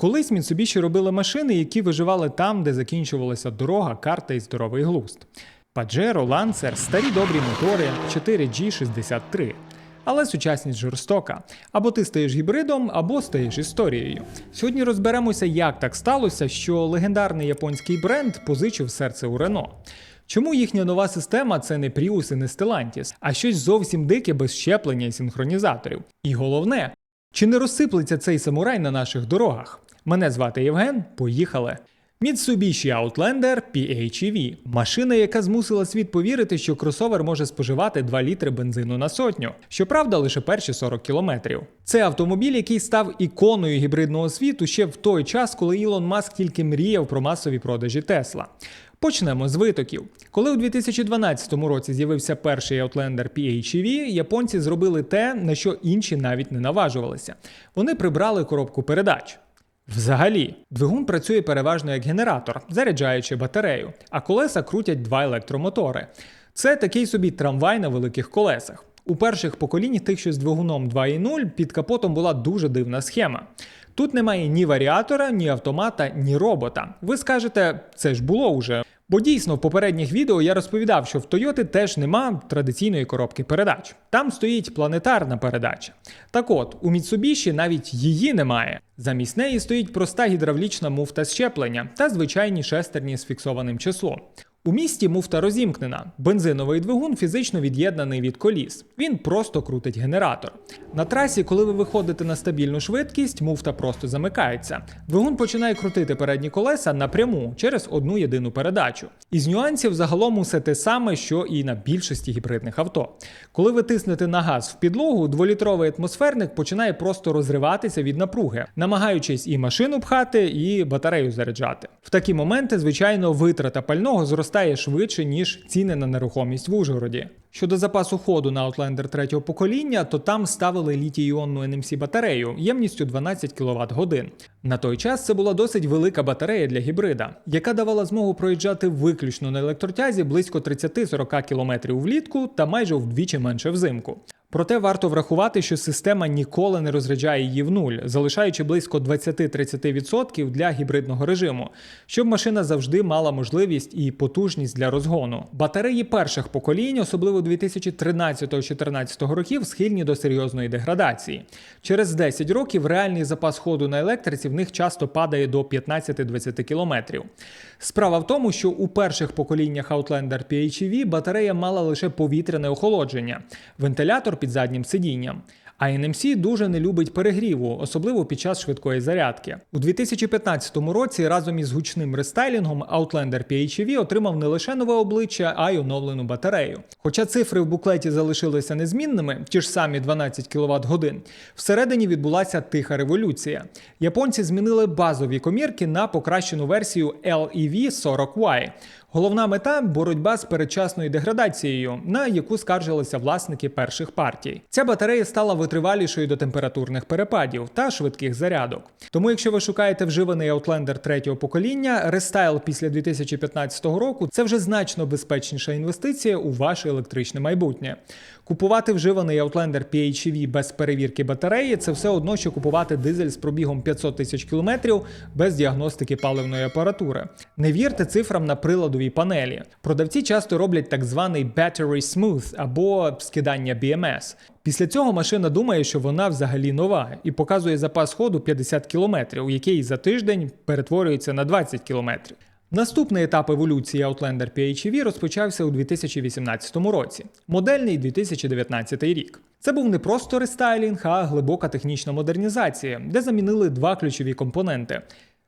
Колись Mitsubishi робили машини, які виживали там, де закінчувалася дорога, карта і здоровий глузд. Pajero, Lancer, старі добрі мотори 4G63. Але сучасність жорстока. Або ти стаєш гібридом, або стаєш історією. Сьогодні розберемося, як так сталося, що легендарний японський бренд позичив серце у Рено. Чому їхня нова система це не Prius і не Stellantis, а щось зовсім дике без щеплення і синхронізаторів? І головне, чи не розсиплеться цей самурай на наших дорогах? Мене звати Євген. Поїхали. Mitsubishi Outlander PHEV – машина, яка змусила світ повірити, що кросовер може споживати 2 літри бензину на сотню. Щоправда, лише перші 40 кілометрів. Це автомобіль, який став іконою гібридного світу ще в той час, коли Ілон Маск тільки мріяв про масові продажі Тесла. Почнемо з витоків. Коли у 2012 році з'явився перший Outlander PHEV, японці зробили те, на що інші навіть не наважувалися. Вони прибрали коробку передач. Взагалі, двигун працює переважно як генератор, заряджаючи батарею, а колеса крутять два електромотори. Це такий собі трамвай на великих колесах. У перших поколіннях тих, що з двигуном 2.0, під капотом була дуже дивна схема. Тут немає ні варіатора, ні автомата, ні робота. Ви скажете, це ж було уже. Бо дійсно в попередніх відео я розповідав, що в Тойоти теж нема традиційної коробки передач. Там стоїть планетарна передача. Так от, у Mitsubishi навіть її немає. Замість неї стоїть проста гідравлічна муфта щеплення та звичайні шестерні з фіксованим числом. У місті муфта розімкнена. Бензиновий двигун фізично від'єднаний від коліс. Він просто крутить генератор. На трасі, коли ви виходите на стабільну швидкість, муфта просто замикається. Двигун починає крутити передні колеса напряму через одну єдину передачу. Із нюансів загалом усе те саме, що і на більшості гібридних авто. Коли ви тиснете на газ в підлогу, дволітровий атмосферник починає просто розриватися від напруги, намагаючись і машину пхати, і батарею заряджати. В такі моменти, звичайно, витрата пального зростає швидше, ніж ціни на нерухомість в Ужгороді. Щодо запасу ходу на Outlander третього покоління, то там ставили літій-іонну NMC батарею ємністю 12 кВт годин. На той час це була досить велика батарея для гібрида, яка давала змогу проїжджати виключно на електротязі близько 30-40 км влітку та майже вдвічі менше взимку. Проте варто врахувати, що система ніколи не розряджає її в нуль, залишаючи близько 20-30% для гібридного режиму, щоб машина завжди мала можливість і потужність для розгону. Батареї перших поколінь, особливо 2013-2014 років, схильні до серйозної деградації. Через 10 років реальний запас ходу на електриці в них часто падає до 15-20 км. Справа в тому, що у перших поколіннях Outlander PHEV батарея мала лише повітряне охолодження, вентилятор під заднім сидінням. А NMC дуже не любить перегріву, особливо під час швидкої зарядки. У 2015 році разом із гучним рестайлінгом Outlander PHEV отримав не лише нове обличчя, а й оновлену батарею. Хоча цифри в буклеті залишилися незмінними, ті ж самі 12 кВт годин, всередині відбулася тиха революція. Японці змінили базові комірки на покращену версію LEV 40Y. Головна мета боротьба з передчасною деградацією, на яку скаржилися власники перших партій. Ця батарея стала витривалішою до температурних перепадів та швидких зарядок. Тому, якщо ви шукаєте вживаний Outlander третього покоління, рестайл після 2015 року це вже значно безпечніша інвестиція у ваше електричне майбутнє. Купувати вживаний Outlander PHEV без перевірки батареї це все одно, що купувати дизель з пробігом 500 тисяч кілометрів без діагностики паливної апаратури. Не вірте цифрам на приладовій панелі. Продавці часто роблять так званий battery smooth або скидання BMS. Після цього машина думає, що вона взагалі нова і показує запас ходу 50 км, який за тиждень перетворюється на 20 км. Наступний етап еволюції Outlander PHEV розпочався у 2018 році, модельний 2019 рік. Це був не просто рестайлінг, а глибока технічна модернізація, де замінили два ключові компоненти.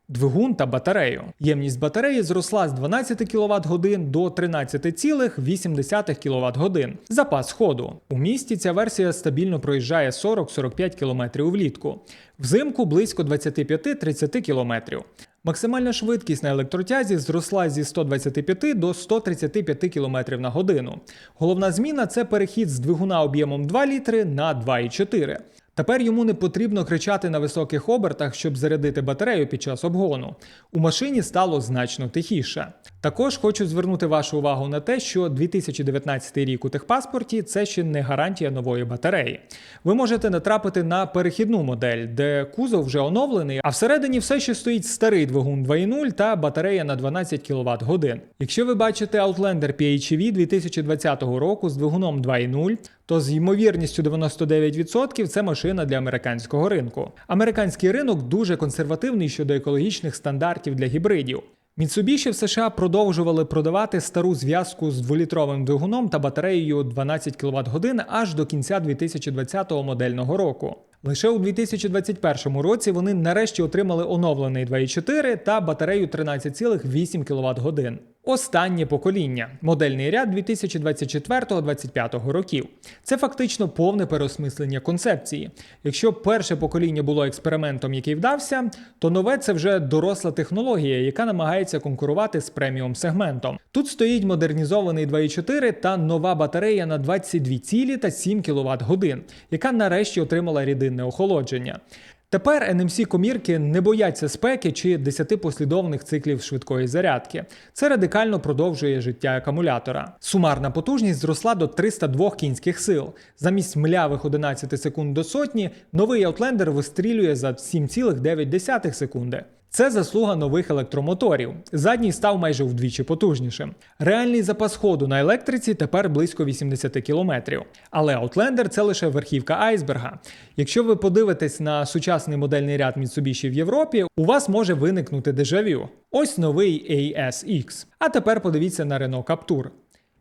Двигун та батарею. Ємність батареї зросла з 12 кВт годин до 13,8 кВт годин. Запас ходу. У місті ця версія стабільно проїжджає 40-45 км влітку. Взимку близько 25-30 км. Максимальна швидкість на електротязі зросла зі 125 до 135 км на годину. Головна зміна це перехід з двигуна об'ємом 2 літри на 2,4. Тепер йому не потрібно кричати на високих обертах, щоб зарядити батарею під час обгону. У машині стало значно тихіше. Також хочу звернути вашу увагу на те, що 2019 рік у техпаспорті це ще не гарантія нової батареї. Ви можете натрапити на перехідну модель, де кузов вже оновлений, а всередині все ще стоїть старий двигун 2.0 та батарея на 12 кВт годин. Якщо ви бачите Outlander PHEV 2020 року з двигуном 2.0, то з ймовірністю 99% це машина для американського ринку. Американський ринок дуже консервативний щодо екологічних стандартів для гібридів. Mitsubishi в США продовжували продавати стару зв'язку з дволітровим двигуном та батареєю 12 кВт годин аж до кінця 2020 модельного року. Лише у 2021 році вони нарешті отримали оновлений 2.4 та батарею 13,8 кВт годин. Останнє покоління модельний ряд 2024-2025 років. Це фактично повне переосмислення концепції. Якщо перше покоління було експериментом, який вдався, то нове це вже доросла технологія, яка намагається конкурувати з преміум сегментом. Тут стоїть модернізований 2.4 та нова батарея на 22,7 кВт годин, яка нарешті отримала рідинне охолодження. Тепер NMC комірки не бояться спеки чи 10 послідовних циклів швидкої зарядки. Це радикально продовжує життя акумулятора. Сумарна потужність зросла до 302 кінських сил. Замість млявих 11 секунд до сотні, новий Outlander вистрілює за 7,9 секунди. Це заслуга нових електромоторів. Задній став майже вдвічі потужнішим. Реальний запас ходу на електриці тепер близько 80 км. Але Outlander – це лише верхівка айсберга. Якщо ви подивитесь на сучасний модельний ряд Mitsubishi в Європі, у вас може виникнути дежавю. Ось новий ASX. А тепер подивіться на Renault Captur.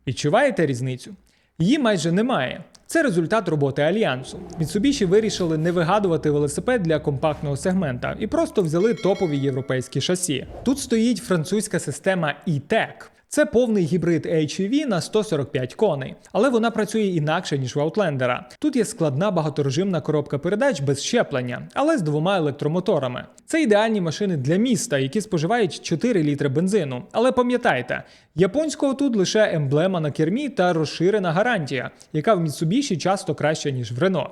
Відчуваєте різницю? Її майже немає. Це результат роботи альянсу. Mitsubishi вирішили не вигадувати велосипед для компактного сегмента і просто взяли топові європейські шасі. Тут стоїть французька система E-Tech. Це повний гібрид HEV на 145 коней, але вона працює інакше ніж в Outlander. Тут є складна багаторежимна коробка передач без щеплення, але з двома електромоторами. Це ідеальні машини для міста, які споживають 4 літри бензину. Але пам'ятайте, японського тут лише емблема на кермі та розширена гарантія, яка в Mitsubishi часто краща ніж в Renault.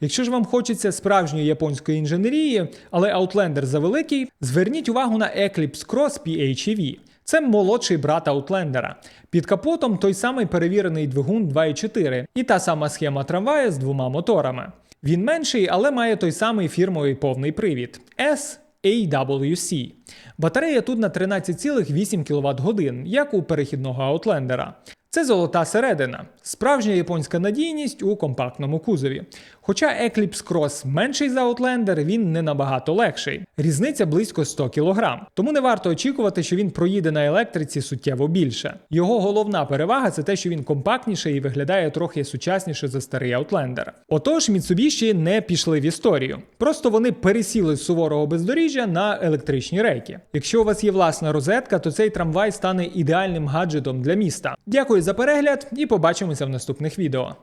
Якщо ж вам хочеться справжньої японської інженерії, але Outlander завеликий, зверніть увагу на Eclipse Cross PHEV. Це молодший брат Outlander. Під капотом той самий перевірений двигун 2.4 і та сама схема трамвая з двома моторами. Він менший, але має той самий фірмовий повний привід SAWC. Батарея тут на 13,8 кВт годин, як у перехідного Outlander. Це золота середина, справжня японська надійність у компактному кузові. Хоча Eclipse Cross менший за Outlander, він не набагато легший. Різниця близько 100 кг. Тому не варто очікувати, що він проїде на електриці суттєво більше. Його головна перевага це те, що він компактніший і виглядає трохи сучасніше за старий Outlander. Отож, Mitsubishi не пішли в історію. Просто вони пересіли з суворого бездоріжжя на електричні рейки. Якщо у вас є власна розетка, то цей трамвай стане ідеальним гаджетом для міста. Дякую за перегляд і побачимося в наступних відео.